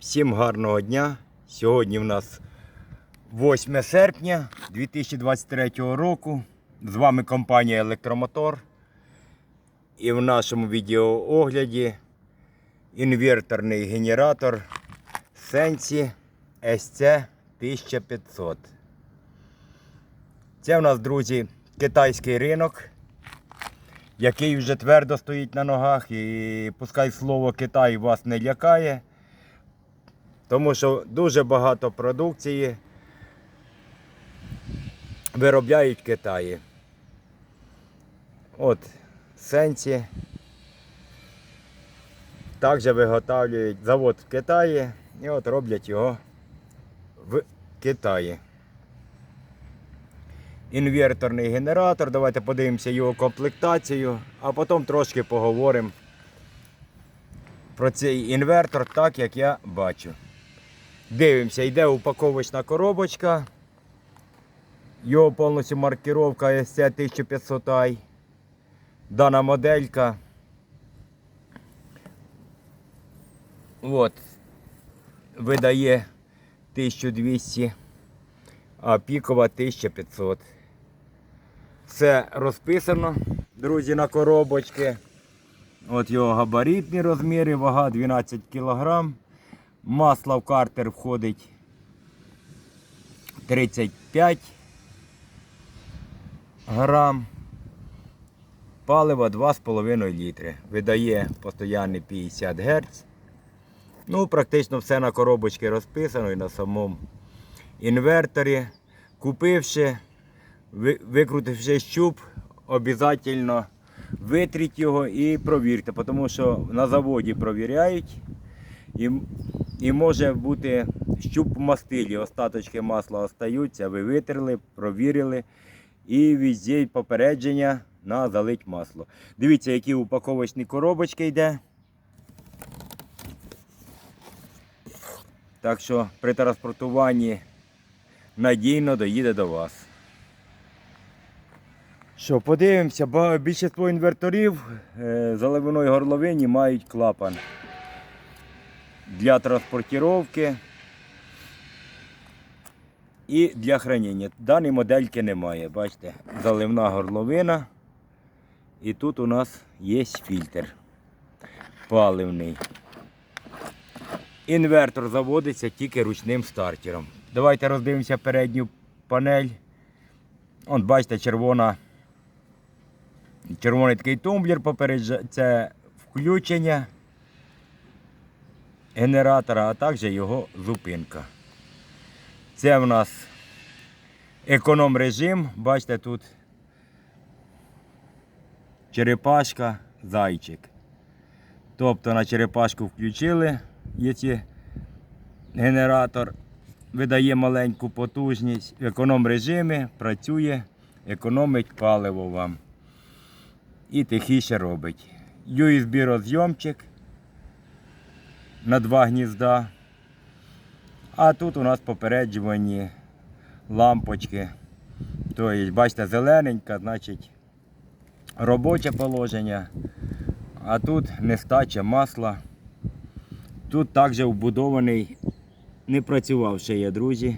Всім гарного дня. Сьогодні в нас 8 серпня 2023 року. З вами компанія Електромотор. І в нашому відеоогляді інверторний генератор Sensi SC 1500. Це в нас, друзі, китайський ринок, який вже твердо стоїть на ногах. І пускай слово Китай вас не лякає. Тому що дуже багато продукції виробляють в Китаї. От Сенсі. Також виготовлюють завод в Китаї і от роблять його в Китаї. Інверторний генератор. Давайте подивимося його комплектацію, а потім трошки поговоримо про цей інвертор, так як я бачу. Дивимося, йде упаковочна коробочка. Його повністю маркировка SC 1500i. Дана моделька. От. Видає 1200, а пікова 1500. Все розписано, друзі, на коробочки. От його габаритні розміри, вага 12 кг. Масло в картер входить 35 грам. Паливо 2,5 літри. Видає постійний 50 Гц. Ну, практично все на коробочці розписано і на самому інверторі. Купивши, викрутивши щуп, обов'язково витріть його і провірте, тому що на заводі провіряють. І, і може бути щуп в мастилі, остаточки масла остаються, ви витерли, провірили і везде попередження на залить масло. Дивіться, які упаковочні коробочки йде. Так що при транспортуванні надійно доїде до вас. Що, подивимося, більшість інверторів е, заливної горловині мають клапан для транспортировки і для хранення. Даної модельки немає. Бачите, заливна горловина. І тут у нас є фільтр паливний. Інвертор заводиться тільки ручним стартером. Давайте роздивимося передню панель. От бачите, червона. Червоний такий тумблер попереджає. Це включення генератора, а також його зупинка. Це в нас економ режим. Бачите, тут черепашка, зайчик. Тобто на черепашку включили, якщо генератор видає маленьку потужність, в економ режимі працює, економить паливо вам. І тихіше робить. USB розйомчик на два гнізда. А тут у нас попереджувані лампочки. Тобто, бачите, зелененька, значить робоче положення. А тут нестача масла. Тут також вбудований, не працював ще я, друзі.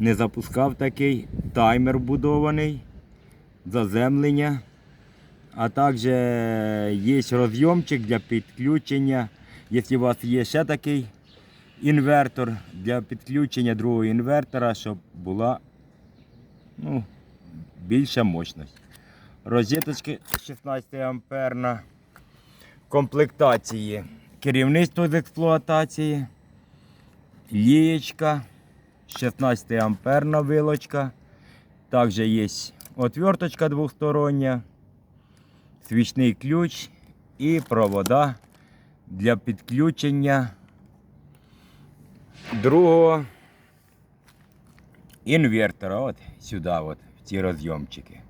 Не запускав такий таймер вбудований, заземлення. А також є розйомчик для підключення. Якщо у вас є ще такий інвертор для підключення другого інвертора, щоб була ну, більша мощність. Розеточки 16 амперна комплектації. Керівництво з експлуатації, лієчка, 16 амперна вилочка. Також є отверточка двостороння, свічний ключ і провода для підключення другого інвертора. От сюди, от, в ці розйомчики.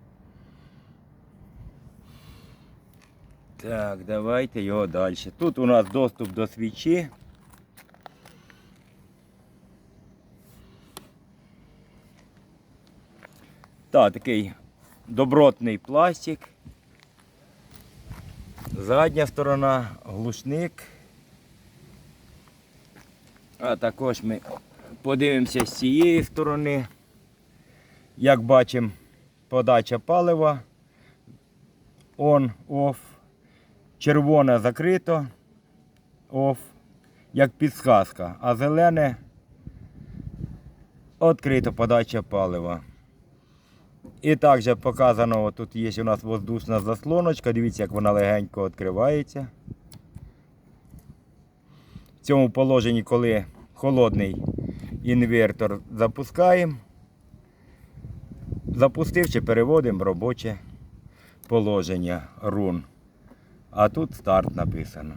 Так, давайте його далі. Тут у нас доступ до свічі. Так, такий добротний пластик. Задня сторона, глушник. А також ми подивимося з цієї сторони. Як бачимо, подача палива. On, off. Червоне закрито. Off. Як підсказка. А зелене відкрито подача палива. І також показано, тут є у нас воздушна заслоночка. Дивіться, як вона легенько відкривається. В цьому положенні, коли холодний інвертор запускаємо, запустивши, переводимо робоче положення рун. А тут старт написано.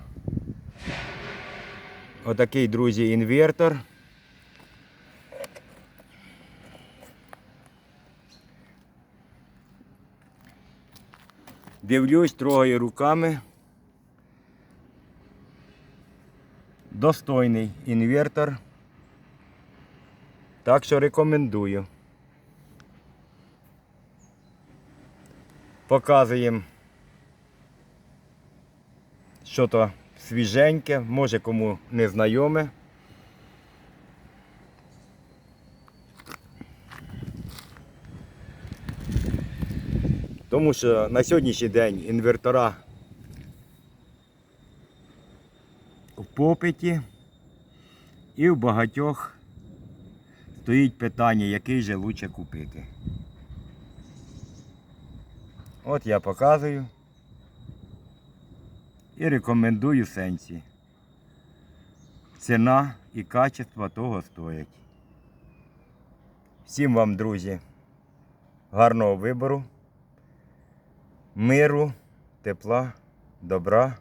Отакий, друзі, інвертор. Дивлюсь, трогаю руками. Достойний інвертор. Так що рекомендую. Показуємо, що то свіженьке, може кому не знайоме. Тому що на сьогоднішній день інвертора в попиті і в багатьох стоїть питання, який же лучше купити. От я показую і рекомендую сенсі. Ціна і качество того стоять. Всім вам, друзі, гарного вибору, миру, тепла, добра.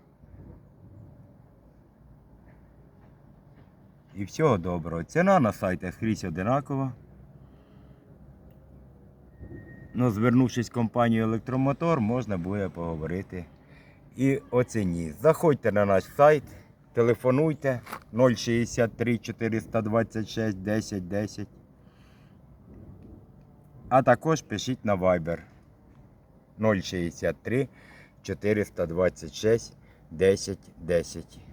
І всього доброго. Ціна на сайті скрізь одинакова. Ну, звернувшись в компанію Електромотор, можна буде поговорити і о ціні. Заходьте на наш сайт, телефонуйте 063 426 10 10. А також пишіть на Viber 063 426 10 10.